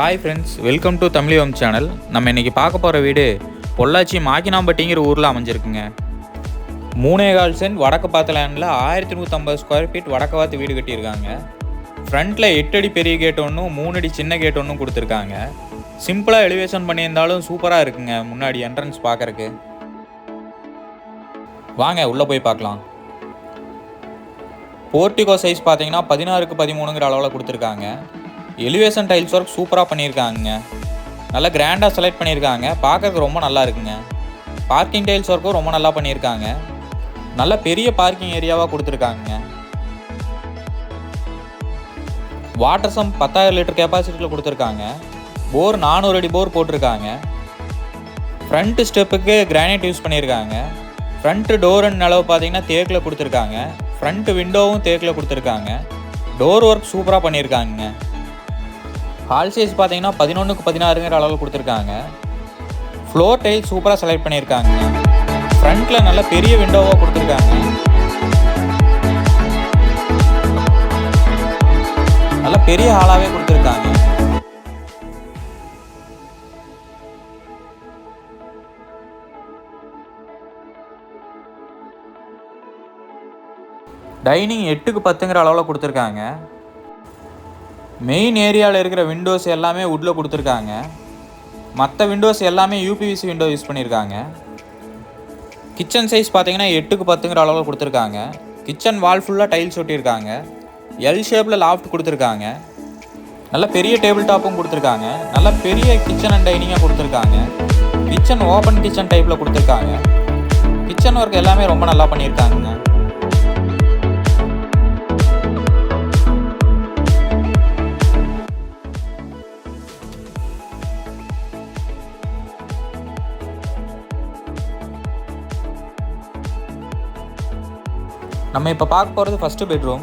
Hi friends welcome to home channel நம்ம இன்னைக்கு பார்க்க போகிற வீடு பொள்ளாச்சி மாக்கினாம்பட்டிங்கிற ஊரில் அமைஞ்சிருக்குங்க. மூணே கால் சென்ட் வடக்கு பார்த்த லேண்டில் ஆயிரத்தி நூற்றம்பது ஸ்கொயர் ஃபீட் வடக்கு பார்த்து வீடு கட்டியிருக்காங்க. ஃப்ரண்ட்டில் எட்டு அடி பெரிய கேட் ஒன்றும் மூணு அடி சின்ன கேட் ஒன்றும் கொடுத்துருக்காங்க. சிம்பிளாக எலிவேஷன் பண்ணியிருந்தாலும் சூப்பராக இருக்குங்க முன்னாடி என்ட்ரன்ஸ் பார்க்கறக்கு வாங்க உள்ளே போய் பார்க்கலாம். போர்ட்டிகோ சைஸ் பார்த்தீங்கன்னா பதினாறுக்கு பதிமூணுங்கிற அளவில் கொடுத்துருக்காங்க. எலிவேஷன் டைல்ஸ் ஒர்க் சூப்பராக பண்ணியிருக்காங்க. நல்லா கிராண்டாக செலக்ட் பண்ணியிருக்காங்க. பார்க்கறதுக்கு ரொம்ப நல்லா இருக்குங்க. பார்க்கிங் டைல்ஸ் ஒர்க்கும் ரொம்ப நல்லா பண்ணியிருக்காங்க. நல்ல பெரிய பார்க்கிங் ஏரியாவாக கொடுத்துருக்காங்க. வாட்டர் சம் பத்தாயிரம் லிட்டர் கெப்பாசிட்டியில் கொடுத்துருக்காங்க. போர் நானூறு அடி போர் போட்டிருக்காங்க. ஃப்ரண்ட்டு ஸ்டெப்புக்கு கிரானைட் யூஸ் பண்ணியிருக்காங்க. ஃப்ரண்ட்டு டோர் அண்ட் அளவு பார்த்தீங்கன்னா தேக்கில் கொடுத்துருக்காங்க. ஃப்ரண்ட்டு விண்டோவும் தேக்கில் கொடுத்துருக்காங்க. டோர் ஒர்க் சூப்பராக பண்ணியிருக்காங்க. ஹால் சைஸ் பார்த்தீங்கன்னா பதினொன்றுக்கு பதினாறுங்கிற அளவில் கொடுத்துருக்காங்க. ஃப்ளோர் டைல் சூப்பராக செலக்ட் பண்ணியிருக்காங்க. ஃப்ரண்ட்டில் நல்ல பெரிய விண்டோவாக கொடுத்துருக்காங்க. நல்ல பெரிய ஹாலாகவே கொடுத்துருக்காங்க. டைனிங் எட்டுக்கு பத்துங்கிற அளவில் கொடுத்துருக்காங்க. மெயின் ஏரியாவில் இருக்கிற விண்டோஸ் எல்லாமே உட்டில் கொடுத்துருக்காங்க. மற்ற விண்டோஸ் எல்லாமே யூபிவிசி விண்டோ யூஸ் பண்ணியிருக்காங்க. கிச்சன் சைஸ் பார்த்தீங்கன்னா எட்டுக்கு பத்துங்கிற அளவில் கொடுத்துருக்காங்க. கிச்சன் வால் ஃபுல்லாக டைல்ஸ் ஒட்டியிருக்காங்க. எல் ஷேப்பில் லாஃப்ட் கொடுத்துருக்காங்க. நல்ல பெரிய டேபிள் டாப்பும் கொடுத்துருக்காங்க. நல்ல பெரிய கிச்சன் அண்ட் டைனிங்காக கொடுத்துருக்காங்க. கிச்சன் ஓப்பன் கிச்சன் டைப்பில் கொடுத்துருக்காங்க. கிச்சன் ஒர்க் எல்லாமே ரொம்ப நல்லா பண்ணியிருக்காங்க. நம்ம இப்போ பார்க்க போகிறது ஃபஸ்ட்டு பெட்ரூம்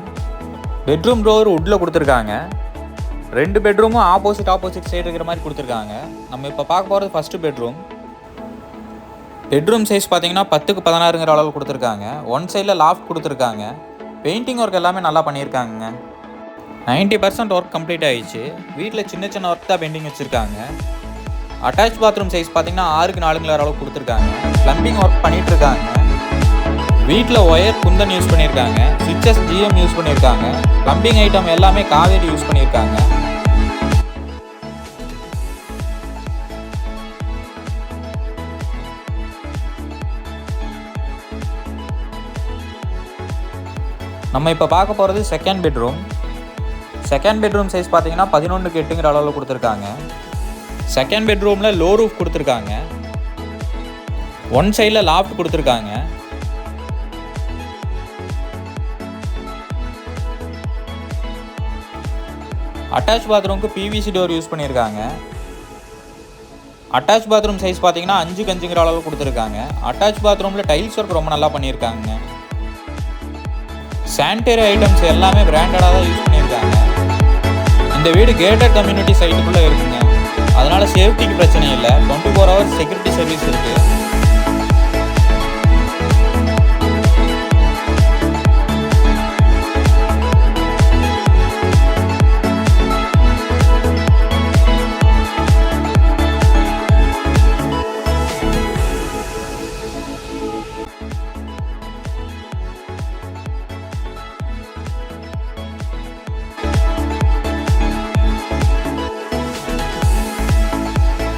பெட்ரூம் டோர் உட்டில் கொடுத்துருக்காங்க. ரெண்டு பெட்ரூமும் ஆப்போசிட் ஆப்போசிட் சைடு இருக்கிற மாதிரி கொடுத்துருக்காங்க. நம்ம இப்போ பார்க்க போகிறது ஃபஸ்ட்டு பெட்ரூம் பெட்ரூம் சைஸ் பார்த்தீங்கன்னா பத்துக்கு பதினாறுங்கிற அளவு கொடுத்துருக்காங்க. ஒன் சைடில் லாஃப்ட் கொடுத்துருக்காங்க. பெயிண்டிங் ஒர்க் எல்லாமே நல்லா பண்ணியிருக்காங்க 90% பர்சன்ட் ஒர்க் கம்ப்ளீட் ஆகிடுச்சு வீட்டில் சின்ன சின்ன ஒர்க் தான் பெண்டிங் வச்சுருக்காங்க. அட்டாச் பாத்ரூம் சைஸ் பார்த்தீங்கன்னா ஆறுக்கு நாலுங்கிற அளவு கொடுத்துருக்காங்க. ப்ளம்பிங் ஒர்க் பண்ணிகிட்ருக்காங்க இருக்காங்க. வீட்டில் ஒயர் குந்தன் யூஸ் பண்ணியிருக்காங்க சுவிச்சஸ் ஜிஎம் யூஸ் பண்ணியிருக்காங்க ப்ளம்பிங் ஐட்டம் எல்லாமே காவேரி யூஸ் பண்ணியிருக்காங்க நம்ம இப்போ பார்க்க போகிறது second bedroom second bedroom size பார்த்தீங்கன்னா பதினொன்றுக்கு எட்டுங்கிற அளவில் கொடுத்துருக்காங்க. செகண்ட் பெட்ரூமில் லோ ரூஃப் கொடுத்துருக்காங்க. ஒன் சைடில் லாஃப்ட் கொடுத்துருக்காங்க. அட்டாச் பாத்ரூமுக்கு பிவிசி டோர் யூஸ் பண்ணியிருக்காங்க. அட்டாச் பாத்ரூம் சைஸ் பார்த்தீங்கன்னா அஞ்சு கஞ்சுங்கிற அளவு கொடுத்துருக்காங்க. அட்டாச் பாத்ரூமில் டைல்ஸ் ஒர்க் ரொம்ப நல்லா பண்ணியிருக்காங்க. சானிடரி ஐட்டம்ஸ் எல்லாமே பிராண்டடாக தான் யூஸ் பண்ணியிருக்காங்க. இந்த வீடு கேட்டட் கம்யூனிட்டி சைட்டுக்குள்ளே இருக்குங்க. அதனால் சேஃப்டிக்கு பிரச்சனை இல்லை. Twenty four hours security service இருக்குது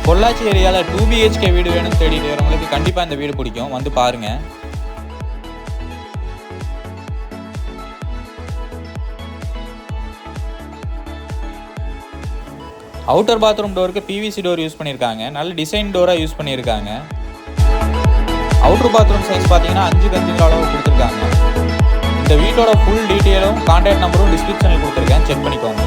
பொள்ளாச்சி ஏரியாவில் டூ பிஹெச்கே வீடு வேணும்னு தேடிட்டு வரவங்களுக்கு கண்டிப்பாக இந்த வீடு பிடிக்கும். வந்து பாருங்க. அவுட்டர் பாத்ரூம் டோருக்கு பிவிசி டோர் யூஸ் பண்ணியிருக்காங்க. நல்ல டிசைன் டோராக யூஸ் பண்ணியிருக்காங்க. அவுட்டர் பாத்ரூம் சைஸ் பார்த்தீங்கன்னா அஞ்சு கஞ்சுங்கிற அளவு கொடுத்துருக்காங்க. இந்த வீட்டோட ஃபுல் டீட்டெயிலும் கான்டாக்ட் நம்பரும் டிஸ்கிரிப்ஷனில் கொடுத்துருக்கேன். செக் பண்ணிக்கோங்க.